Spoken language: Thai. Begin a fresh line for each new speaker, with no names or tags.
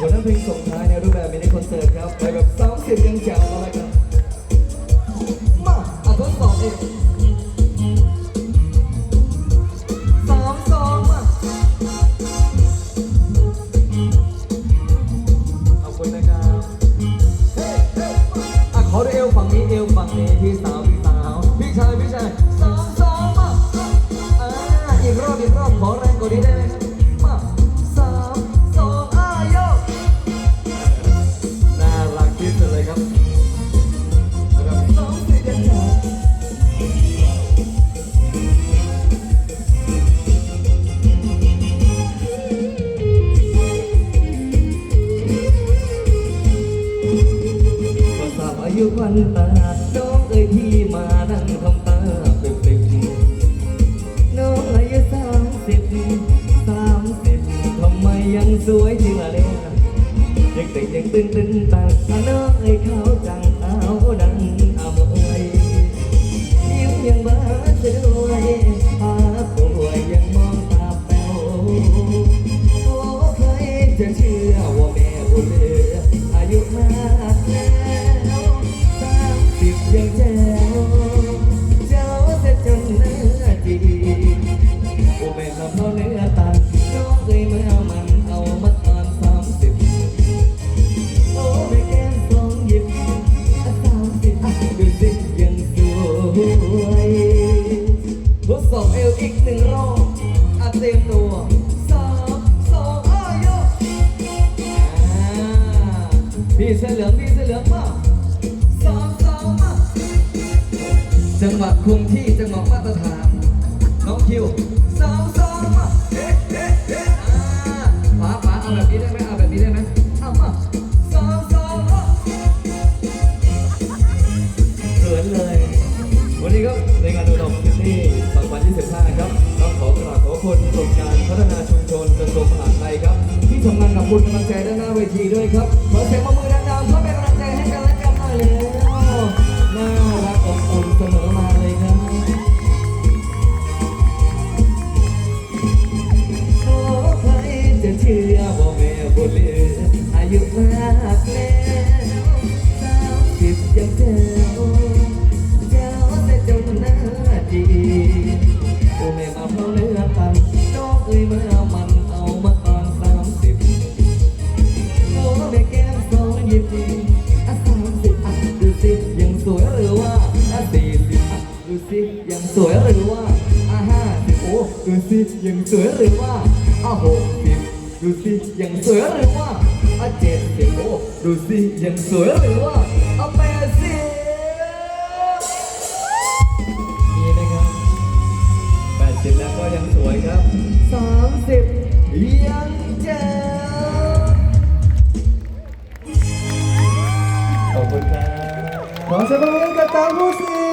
ผลงานเพลงส่งท้ายในรูปแบบมินิคอนเสิร์ตครับไปแบบสามสิบยังแจ๋วมาแล้วครับมาอะทดสอบเองสามสองมาขอบคุณนะครับเฮ้เฮ้อะขอดูเอวฝั่งนี้เอวฝั่งนี้พี่สาวพี่สาวพี่ชายพี่ชายสามสองมาอ่าอีกรอบอีกรอบขอแรงกว่านี้ได้ไหม อทราบอายุวันตาน้องเอ้ยพี่มานั่งทำตาเปริบๆน้องอายุสามสิบสามสิบทำไมยังสวยจริงล่ะเนี่ยยังแต่ยังตึงตึงต่างอันน้อง อีกหนึ่งรอบอาเตรียมตัวสามสองอ้ายโยอ่าพี่เสื้อเหลืองพี่เสื้อเหลืองมาสามสองมาจังหวัดคงที่จังหวัดมาตรฐาน น้องคิวสองส คุณกรมการพัฒนาชุมชนกระทรวงมหาดไทยครับ ที่ทำงานกับคุณกำลังใจด้านหน้าเวทีด้วยครับขอเสียงปรบมือดังๆเพื่อเป็นกำลังใจให้กันและกันหน่อยแล้วน่ารักอบอุ่นเสมอมาเลยครับขอใครจะเชื่อว่าแม่บุญเหลืออายุมากแล้วสามสิบยังเจ้า ดูสิยังสวยหรือว่าอะหกสิบดูสิยังสวยหรือว่าอะเจ็ดสิบโอ้ดูสิยังสวยหรือว่าอะแปดสิบมีไหมครับแปดสิบแล้วก็ยังสวยครับสามสิบยังเจ๋วขอบคุณครับ
ขอเสียงปรบมือกับตาผู้สิ